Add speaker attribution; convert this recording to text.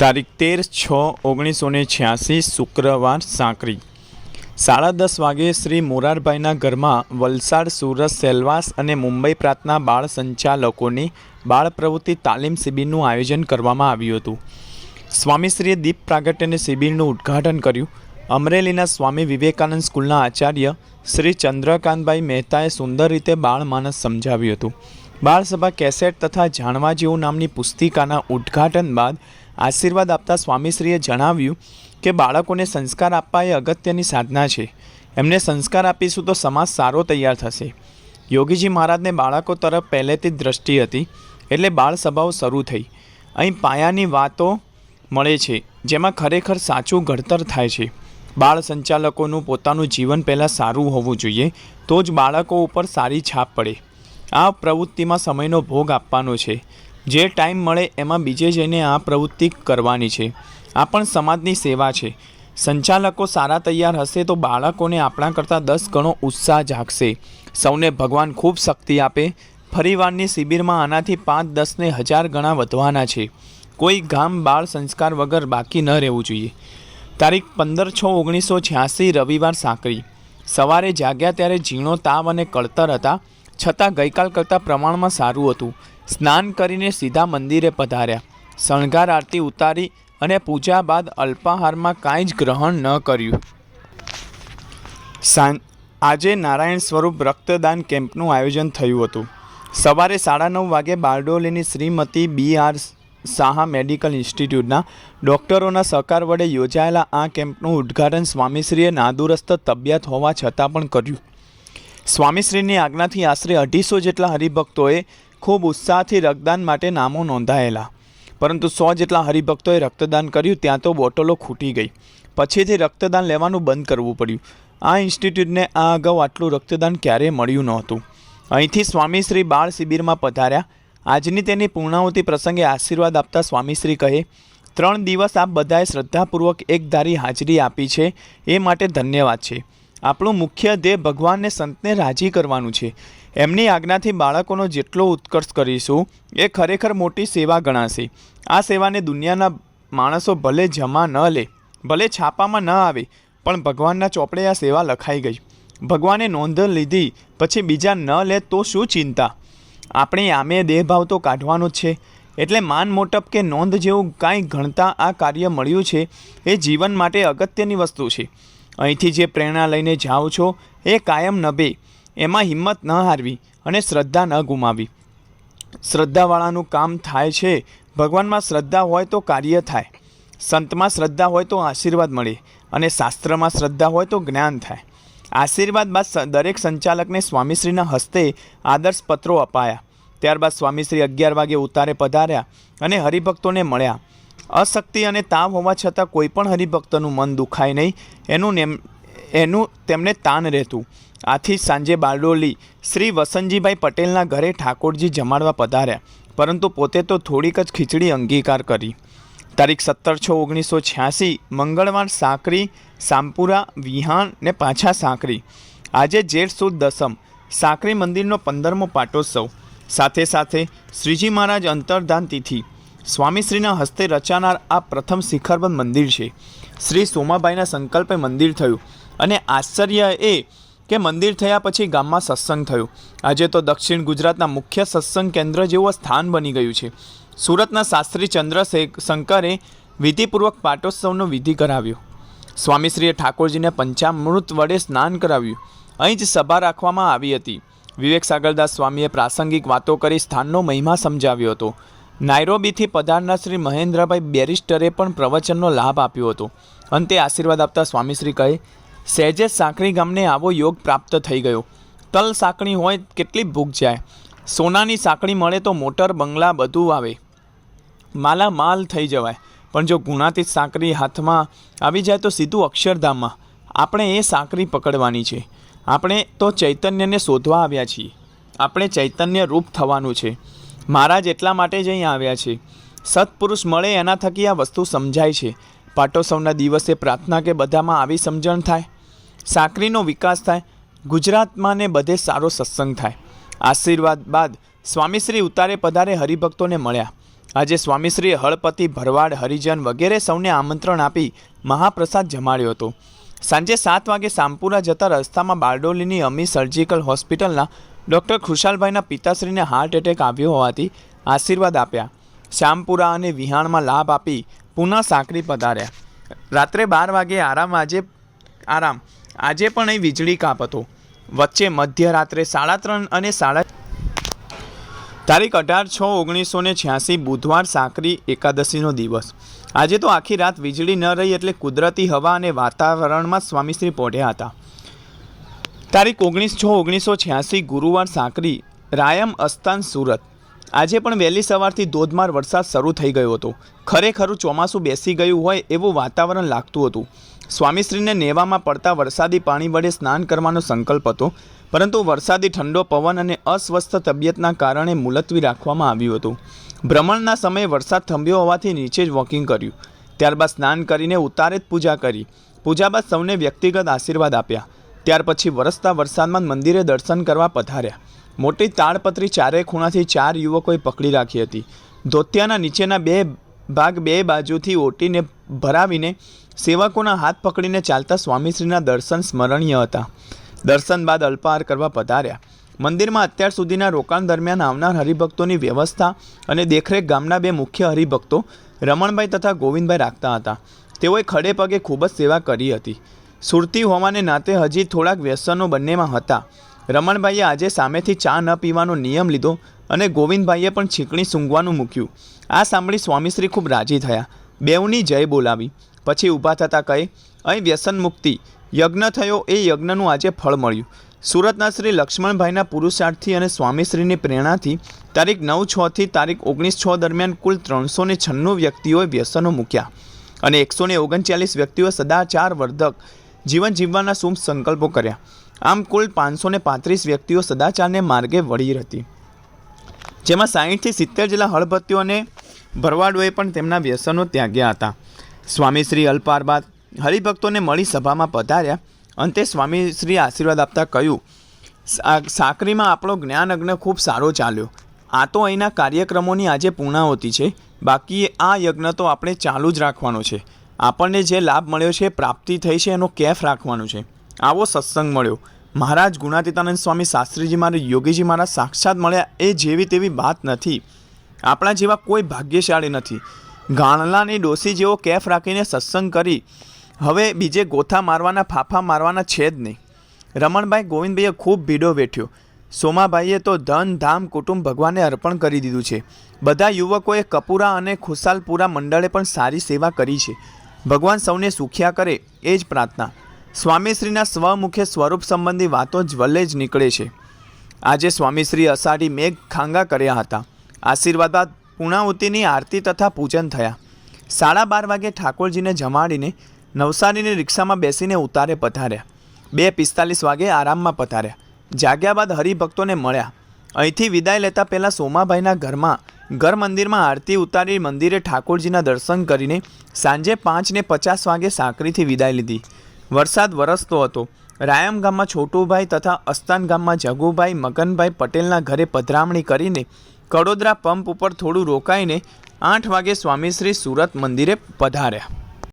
Speaker 1: તારીખ તેર છ ઓગણીસો ને છ્યાસી શુક્રવાર સાંકરી સાડા દસ વાગે શ્રી મોરારભાઈના ઘરમાં વલસાડ, સુરત, સેલવાસ અને મુંબઈ પ્રાંતના બાળ સંચાલકોની બાળ પ્રવૃત્તિ તાલીમ શિબિરનું આયોજન કરવામાં આવ્યું હતું. સ્વામીશ્રીએ દીપ પ્રાગટ્યને શિબિરનું ઉદ્ઘાટન કર્યું. અમરેલીના સ્વામી વિવેકાનંદ સ્કૂલના આચાર્ય શ્રી ચંદ્રકાંતભાઈ મહેતાએ સુંદર રીતે બાળ માનસ સમજાવ્યું હતું. બાળસભા કેસેટ તથા જાણવા જેવું નામની પુસ્તિકાના ઉદ્ઘાટન બાદ આશીર્વાદ આપતા સ્વામીશ્રીએ જણાવ્યું કે બાળકોને સંસ્કાર આપવા એ અગત્યની સાધના છે. એમને સંસ્કાર આપીશું તો સમાજ સારો તૈયાર થશે. યોગીજી મહારાજને બાળકો તરફ પહેલેથી જ દ્રષ્ટિ હતી, એટલે બાળ સભાઓ શરૂ થઈ. અહીં પાયાની વાતો મળે છે, જેમાં ખરેખર સાચું ઘડતર થાય છે. બાળ સંચાલકોનું પોતાનું જીવન પહેલાં સારું હોવું જોઈએ, તો જ બાળકો ઉપર સારી છાપ પડે. આ પ્રવૃત્તિમાં સમયનો ભોગ આપવાનો છે. જે ટાઈમ મળે એમાં બીજે જઈને આ પ્રવૃત્તિ કરવાની છે. આ પણ સમાજની સેવા છે. સંચાલકો સારા તૈયાર હશે તો બાળકોને આપણા કરતાં દસ ગણો ઉત્સાહ જાગશે. સૌને ભગવાન ખૂબ શક્તિ આપે. ફરીવારની શિબિરમાં આનાથી પાંચ, દસને હજાર ગણા વધવાના છે. કોઈ ગામ, બાળ સંસ્કાર વગર બાકી ન રહેવું જોઈએ. તારીખ પંદર છ ઓગણીસો છ્યાસી રવિવાર સાંકળી. સવારે જાગ્યા ત્યારે ઝીણો તાવ અને કળતર હતા. છતાં ગઈકાલ કરતાં પ્રમાણમાં સારું હતું. સ્નાન કરીને સીધા મંદિરે પધાર્યા. શણગાર આરતી ઉતારી અને પૂજા બાદ અલ્પાહારમાં કાંઈ જ ગ્રહણ ન કર્યું. સાંજ, આજે નારાયણ સ્વરૂપ રક્તદાન કેમ્પનું આયોજન થયું હતું. સવારે સાડા નવ વાગે બારડોલીની Shrimati B R Saha medical ઇન્સ્ટિટ્યૂટના ડૉક્ટરોના સહકાર વડે યોજાયેલા આ કેમ્પનું ઉદ્ઘાટન સ્વામીશ્રીએ નાદુરસ્ત તબિયત હોવા છતાં પણ કર્યું. સ્વામીશ્રીની આજ્ઞાથી આશરે અઢીસો જેટલા હરિભક્તોએ ખૂબ ઉત્સાહથી રક્તદાન માટે નામો નોંધાયેલા. પરંતુ સો જેટલા હરિભક્તોએ રક્તદાન કર્યું, ત્યાં તો બોટલો ખૂટી ગઈ. પછીથી રક્તદાન લેવાનું બંધ કરવું પડ્યું. આ ઇન્સ્ટિટ્યૂટને આ અગાઉ આટલું રક્તદાન ક્યારેય મળ્યું નહોતું. અહીંથી સ્વામીશ્રી બાળ શિબિરમાં પધાર્યા. આજની તેની પૂર્ણાહુતિ પ્રસંગે આશીર્વાદ આપતા સ્વામીશ્રી કહે, ત્રણ દિવસ આપ બધાએ શ્રદ્ધાપૂર્વક એકધારી હાજરી આપી છે. એ માટે ધન્યવાદ છે. આપણું મુખ્ય ધ્યેય ભગવાનને સંતને રાજી કરવાનું છે. એમની આજ્ઞાથી બાળકોનો જેટલો ઉત્કર્ષ કરીશું, એ ખરેખર મોટી સેવા ગણાશે. આ સેવાને દુનિયાના માણસો ભલે જમા ન લે, ભલે છાપામાં ન આવે, પણ ભગવાનના ચોપડે આ સેવા લખાઈ ગઈ. ભગવાને નોંધ લીધી, પછી બીજા ન લે તો શું ચિંતા? આપણે આમે દેહભાવ તો કાઢવાનો જ છે. એટલે માન મોટપ કે નોંધ જેવું કાંઈ ગણતા આ કાર્ય મળ્યું છે, એ જીવન માટે અગત્યની વસ્તુ છે. અહીંથી જે પ્રેરણા લઈને જાઓ છો, એ કાયમ નભે. એમાં હિંમત ન હારવી અને શ્રદ્ધા ન ગુમાવી શ્રદ્ધાવાળાનું કામ થાય છે. ભગવાનમાં શ્રદ્ધા હોય તો કાર્ય થાય. સંતમાં શ્રદ્ધા હોય તો આશીર્વાદ મળે અને શાસ્ત્રમાં શ્રદ્ધા હોય તો જ્ઞાન થાય. આશીર્વાદ બાદ દરેક સંચાલકને સ્વામીશ્રીના હસ્તે આદર્શ પત્રો અપાયા. ત્યારબાદ સ્વામીશ્રી અગિયાર વાગે ઉતારે પધાર્યા અને હરિભક્તોને મળ્યા. અશક્તિ અને તાવ હોવા છતાં કોઈ પણ હરિભક્તનું મન દુખાય નહીં. એનું એનું તેમને તાન રહેતું. આથી સાંજે બારડોલી શ્રી વસંતજીભાઈ પટેલના ઘરે ઠાકોરજી જમાડવા પધાર્યા. પરંતુ પોતે તો થોડીક જ ખીચડી અંગીકાર કરી. તારીખ સત્તર છ ઓગણીસો છ્યાસી, મંગળવાર સાંકરી સાંપુરા વિહાણ ને પાછા સાંકરી. આજે જેઠ સુદ દસમ, સાંકરી મંદિરનો પંદરમો પાટોત્સવ. સાથે સાથે શ્રીજી મહારાજ અંતર્ધાન તિથિ. સ્વામીશ્રીના હસ્તે રચાનાર આ પ્રથમ શિખરબંધ મંદિર છે. શ્રી સોમાબાઈના સંકલ્પે મંદિર થયું. અને આશ્ચર્ય એ કે મંદિર થયા પછી ગામમાં સત્સંગ થયો. આજે તો દક્ષિણ ગુજરાતના મુખ્ય સત્સંગ કેન્દ્ર જેવું સ્થાન બની ગયું છે. સુરતના શાસ્ત્રી ચંદ્રશેખ શંકરે વિધિપૂર્વક પાટોત્સવનો વિધિ કરાવ્યો. સ્વામીશ્રીએ ઠાકોરજીને પંચામૃત વડે સ્નાન કરાવ્યું. અહીં જ સભા રાખવામાં આવી હતી. વિવેક સાગરદાસ સ્વામીએ પ્રાસંગિક વાતો કરી સ્થાનનો મહિમા સમજાવ્યો હતો. નાયરોબીથી પધારનાર શ્રી મહેન્દ્રભાઈ બેરિસ્ટરે પણ પ્રવચનનો લાભ આપ્યો હતો. અંતે આશીર્વાદ આપતા સ્વામીશ્રી કહે સહેજે સાંકળી ગામને આવો યોગ પ્રાપ્ત થઈ ગયો. તલ સાંકળી હોય કેટલી ભૂખ જાય. સોનાની સાંકળી મળે તો મોટર, બંગલા બધું આવે. માલા માલ થઈ જવાય. પણ જો ગુણાતીત સાંકળી હાથમાં આવી જાય તો સીધું અક્ષરધામમાં. આપણે એ સાંકળી પકડવાની છે. આપણે તો ચૈતન્યને શોધવા આવ્યા છીએ. આપણે ચૈતન્ય રૂપ થવાનું છે. મહારાજ એટલા માટે જ અહીં આવ્યા છે. સત્પુરુષ મળે એના થકી આ વસ્તુ સમજાય છે. પાટોત્સવના દિવસે પ્રાર્થના કે બધામાં આવી સમજણ થાય. સાંકરીનો વિકાસ થાય ગુજરાતમાં ને બધે સારો સત્સંગ થાય. આશીર્વાદ બાદ સ્વામીશ્રી ઉતારે પધારે હરિભક્તોને મળ્યા. આજે સ્વામીશ્રી હળપતિ, ભરવાડ, હરિજન વગેરે સૌને આમંત્રણ આપી મહાપ્રસાદ જમાડ્યો હતો. સાંજે સાત વાગે સામપુરા જતા રસ્તામાં બારડોલીની અમી સર્જિકલ હોસ્પિટલના ડૉક્ટર ખુશાલભાઈના પિતાશ્રીને હાર્ટ એટેક આવ્યો હોવાથી આશીર્વાદ આપ્યા. શ્યામપુરા અને વિહાણમાં લાભ આપી પુનઃ સાંકળી પધાર્યા. રાત્રે બાર વાગે આરામ આજે, આરામ આજે પણ અહીં વીજળી કાપ હતો. વચ્ચે મધ્યરાત્રે સાડા ત્રણ અને સાડા તારીખ અઢાર છ ઓગણીસો ને છ્યાસી બુધવાર સાંકરી એકાદશીનો દિવસ. આજે તો આખી રાત વીજળી ન રહી એટલે કુદરતી હવા અને વાતાવરણમાં સ્વામીશ્રી પહોંચ્યા હતા. તારીખ ઓગણીસ છ ઓગણીસો છ્યાસી ગુરુવાર સાંકરી, રાયમ અસ્તાન સુરત. આજે પણ વહેલી સવારથી ધોધમાર વરસાદ શરૂ થઈ ગયો હતો. ખરેખરું ચોમાસું બેસી ગયું હોય એવું વાતાવરણ લાગતું હતું. સ્વામીશ્રીને નેવામાં પડતા વરસાદી પાણી વડે સ્નાન કરવાનો સંકલ્પ હતો, પરંતુ વરસાદી ઠંડો પવન અને અસ્વસ્થ તબિયતના કારણે મુલતવી રાખવામાં આવ્યું હતું. ભ્રમણના સમયે વરસાદ થંભ્યો હોવાથી નીચે જ વોકિંગ કર્યું. ત્યારબાદ સ્નાન કરીને ઉતારે જ પૂજા કરી. પૂજા બાદ સૌને વ્યક્તિગત આશીર્વાદ આપ્યા. ત્યાર પછી વરસતા વરસાદમાં મંદિરે દર્શન કરવા પધાર્યા. મોટી તાડપત્રી ચારે ખૂણાથી ચાર યુવકોએ પકડી રાખી હતી. ધોતિયાના નીચેના બે ભાગ બે બાજુથી ઓટીને ભરાવીને સેવકોના હાથ પકડીને ચાલતા સ્વામીશ્રીના દર્શન સ્મરણીય હતા. દર્શન બાદ અલ્પાહાર કરવા પધાર્યા. મંદિરમાં અત્યાર સુધીના રોકાણ દરમિયાન આવનાર હરિભક્તોની વ્યવસ્થા અને દેખરેખ ગામના બે મુખ્ય હરિભક્તો રમણભાઈ તથા ગોવિંદભાઈ રાખતા હતા. તેઓએ ખડે પગે ખૂબ જ સેવા કરી હતી. સુરતી હોવાને નાતે હજી થોડાક વ્યસનો બંનેમાં હતા. રમણભાઈએ આજે સામેથી ચા ન પીવાનો નિયમ લીધો અને ગોવિંદભાઈએ પણ છીકણી સૂંઘવાનું મૂક્યું. આ સાંભળી સ્વામીશ્રી ખૂબ રાજી થયા. બેઉની જય બોલાવી. પછી ઊભા થતાં કહે, અહીં વ્યસન મુક્તિ. યજ્ઞ થયો એ યજ્ઞનું આજે ફળ મળ્યું. સુરતના શ્રી લક્ષ્મણભાઈના પુરુષાર્થથી અને સ્વામીશ્રીની પ્રેરણાથી તારીખ નવ છથી તારીખ ઓગણીસ છ દરમિયાન કુલ ત્રણસો ને છન્નું વ્યક્તિઓએ વ્યસનો મૂક્યા. અને એકસો ને ઓગણચાલીસ વ્યક્તિઓએ સદાચાર વર્ધક જીવન જીવવાના શુભ સંકલ્પો કર્યા. આમ કુલ પાંચસો ને પાંત્રીસ વ્યક્તિઓ સદાચારને માર્ગે વળી હતી જેમાં સાહીઠથી સિત્તેર જેટલા હળભત્યો અને ભરવાડોએ પણ તેમના વ્યસનો ત્યાગ્યા હતા. સ્વામીશ્રી અલ્પાર બાદ હરિભક્તોને મળી સભામાં પધાર્યા. અંતે સ્વામીશ્રી આશીર્વાદ આપતા કહ્યું, "સા- સાકરીમાં આપણો જ્ઞાન અગ્ન ખૂબ સારો ચાલ્યો. આ તો અહીંના કાર્યક્રમોની આજે પૂર્ણાહુતિ છે. બાકી આ યજ્ઞ તો આપણે ચાલુ જ રાખવાનો છે. આપણને જે લાભ મળ્યો છે પ્રાપ્તિ થઈ છે એનો કેફ રાખવાનો છે. આવો સત્સંગ મળ્યો. મહારાજ ગુણાતીતાનંદ સ્વામી શાસ્ત્રીજી મારે યોગીજી મારા સાક્ષાત મળ્યા એ જેવી તેવી વાત નથી. આપણા જેવા કોઈ ભાગ્યશાળી નથી. ગાણલાની ડોસી જેવો કેફ રાખીને સત્સંગ કરી. હવે બીજે ગોથા મારવાના, ફાફા મારવાના છે જ નહીં. રમણભાઈ ગોવિંદભાઈએ ખૂબ ભીડો વેઠ્યો. સોમાભાઈએ તો ધન, ધામ, કુટુંબ ભગવાનને અર્પણ કરી દીધું છે. બધા યુવકોએ કપૂરા અને ખુશાલપુરા મંડળે પણ સારી સેવા કરી છે. ભગવાન સૌને સુખ્યા કરે એ જ પ્રાર્થના. સ્વામીશ્રીના સ્વમુખે સ્વરૂપ સંબંધી વાતો જ્વલે જ નીકળે છે. આજે સ્વામીશ્રી અષાઢી મેઘ ખાંગા કર્યા હતા. આશીર્વાદ બાદ પૂર્ણાહુતિની આરતી તથા પૂજન થયા. સાડા બાર વાગે ઠાકોરજીને જમાડીને નવસારીની રિક્ષામાં બેસીને ઉતારે પધાર્યા. બે પિસ્તાલીસ વાગે આરામમાં પધાર્યા. જાગ્યા બાદ હરિભક્તોને મળ્યા. અહીંથી વિદાય લેતા પહેલાં સોમાભાઈના ઘરમાં, ઘર મંદિરમાં આરતી ઉતારી મંદિરે ઠાકોરજીના દર્શન કરીને સાંજે પાંચને પચાસ વાગે સાંકરીથી વિદાય લીધી. વરસાદ વરસતો હતો. રાયમ ગામમાં છોટુભાઈ તથા અસ્તાન ગામમાં જગુભાઈ, મગનભાઈ પટેલના ઘરે પધરામણી કરીને કડોદરા પંપ ઉપર થોડું રોકાઈને આઠ વાગે સ્વામીશ્રી સુરત મંદિરે પધાર્યા.